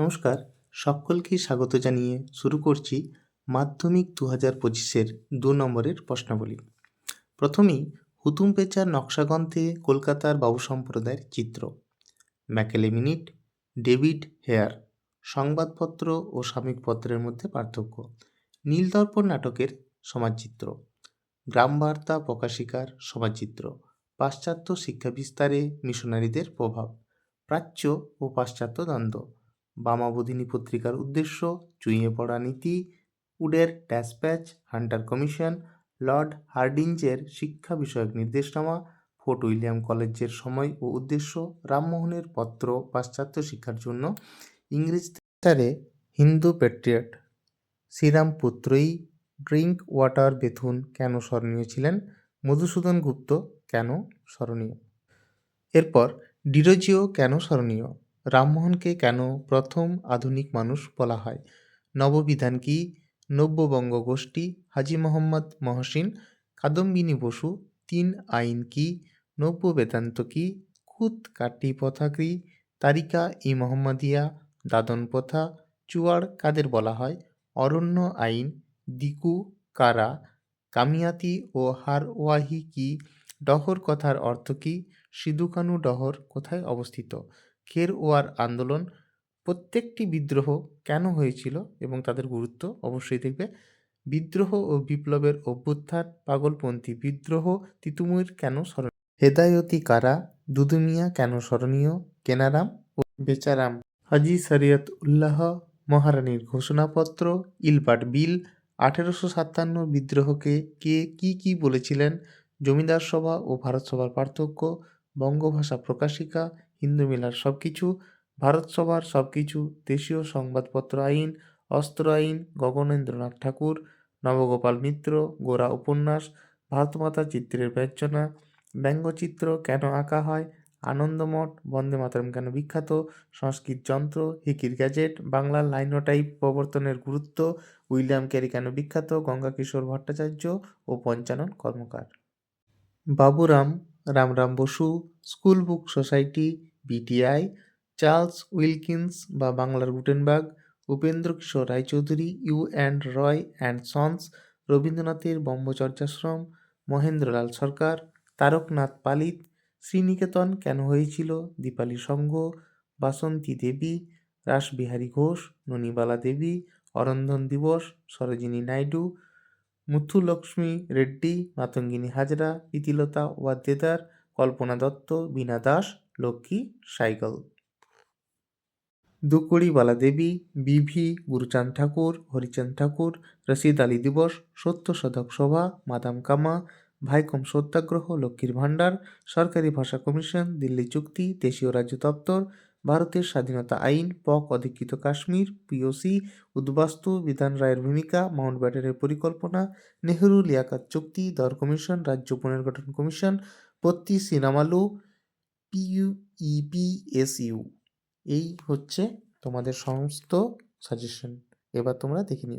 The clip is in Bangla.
নমস্কার, সকলকে স্বাগত জানিয়ে শুরু করছি মাধ্যমিক দু হাজার পঁচিশের দু নম্বরের প্রশ্নাবলী। প্রথমেই হুতুম পেচার নকশাগ্রন্থে কলকাতার বাবু সম্প্রদায়ের চিত্র। ম্যাকেলে মিনিট ডেভিড হেয়ার, সংবাদপত্র ও সাময়িক পত্রের মধ্যে পার্থক্য। নীলদর্পণ নাটকের সমাজচিত্র। গ্রামবার্তা প্রকাশিকার সমাজচিত্র। পাশ্চাত্য শিক্ষা বিস্তারে মিশনারিদের প্রভাব। প্রাচ্য ও পাশ্চাত্য দ্বন্দ্ব। বামাবোধিনী পত্রিকার উদ্দেশ্য, চুইয়ে পড়া নীতি, উডের ড্যাসপ্যাচ হান্টার কমিশন, লর্ড হার্ডিঞ্জের শিক্ষা বিষয়ক নির্দেশনামা, ফোর্ট উইলিয়াম কলেজের সময় ও উদ্দেশ্য, রামমোহনের পত্র, পাশ্চাত্য শিক্ষার জন্য, ইংরেজ থিয়েটারে হিন্দু পেট্রিয়ট শ্রীরাম পুত্রই ড্রিঙ্ক ওয়াটার বেথুন কেন স্মরণীয় ছিলেন, মধুসূদন গুপ্ত কেন স্মরণীয়? এরপর ডিরোজিও কেন স্মরণীয়? রামমোহনকে কেন প্রথম আধুনিক মানুষ বলা হয়? নববিধান কি? নব্যবঙ্গ গোষ্ঠী, হাজি মোহাম্মদ মহসিন, কাদম্বিনী বসু, তিন আইন কি? নব্য বেদান্ত কি? খুত কাটি প্রথা কি তারিকা ই মোহাম্মদিয়া, দাদন প্রথা, চুয়াড় কাদের বলা হয়? অরণ্য আইন, দিকু কারা, কামিয়াতি ও হারওয়াহি কি? ডহর কথার অর্থ কি? সিধুকানু ডহর কোথায় অবস্থিত? খেরওয়ার আন্দোলন প্রত্যেকটি বিদ্রোহ কেন হয়েছিল এবং তাদের গুরুত্ব অবশ্যই দেখবে। বিদ্রোহ ও বিপ্লবের অভ্যুত্থান, পাগলপন্থী বিদ্রোহ, তিতুমির কেন স্মরণীয়? হেদায়তি কারা, দুদুমিয়া কেন স্মরণীয়? কেনারাম ও বেচারাম। হাজি শরিয়ত উল্লাহ মহারানীর ঘোষণাপত্র ইলপাট বিল, আঠেরোশো সাতান্ন বিদ্রোহকে কে কি কি বলেছিলেন? জমিদার সভা ও ভারত সভার পার্থক্য, বঙ্গভাষা প্রকাশিকা হিন্দু মেলার। সব কিছু ভারত সভার সব কিছু দেশীয় সংবাদপত্র আইন, অস্ত্র আইন, গগনেন্দ্রনাথ ঠাকুর, নবগোপাল মিত্র, গোরা উপন্যাস ভারতমাতা চিত্রের ব্যঞ্জনা, ব্যঙ্গচিত্র কেন আঁকা হয়, আনন্দমঠ, বন্দে মাতরম কেন বিখ্যাত, সংস্কৃত যন্ত্র, হিকির গ্যাজেট, বাংলার লাইনোটাইপ প্রবর্তনের গুরুত্ব, উইলিয়াম ক্যারি কেন বিখ্যাত গঙ্গা কিশোর ভট্টাচার্য ও Panchanan Karmakar. Baburam, Ramram Basu, school book society BTI Charles Wilkins বা বাংলার Gutenberg, Upendra Kishore Roychowdhury, U and Roy and sons, রবীন্দ্রনাথের ব্রহ্মচর্যাশ্রম মহেন্দ্রলাল সরকার, তারকনাথ পালিত, শ্রীনিকেতন কেন হয়েছিল, দীপালি সংঘ বাসন্তী দেবী, রাসবিহারী ঘোষ, ননীবালা দেবী অরন্ধন দিবস, সরোজিনী নাইডু, মুথুলক্ষ্মী রেড্ডি, মাতঙ্গিনী হাজরা প্রীতিলতা ওয়াদ্দেদার, কল্পনা দত্ত, বীণা দাস লক্ষ্মী সাইকেল। দুকুড়িবালা দেবী বিভি, গুরুচাঁদ ঠাকুর, হরিচাঁদ ঠাকুর, রশিদ আলী দিবস, সত্য শতক সভা, মাদাম কামা, ভাইকম সত্যাগ্রহ, লক্ষ্মীর ভাণ্ডার, সরকারি ভাষা কমিশন, দিল্লি চুক্তি, দেশীয় রাজ্য দপ্তর, ভারতের স্বাধীনতা আইন, পক অধিকৃত কাশ্মীর পিওসি উদ্বাস্তু বিধান রায়ের ভূমিকা, মাউন্ট ব্যাটারের পরিকল্পনা, নেহেরু লিয়াকাত চুক্তি, দর কমিশন, রাজ্য পুনর্গঠন কমিশন, পত্তি সিনামালু পিইপিএসইউ এই হচ্ছে তোমাদের সমস্ত সাজেশন এবার তোমরা দেখে নিও।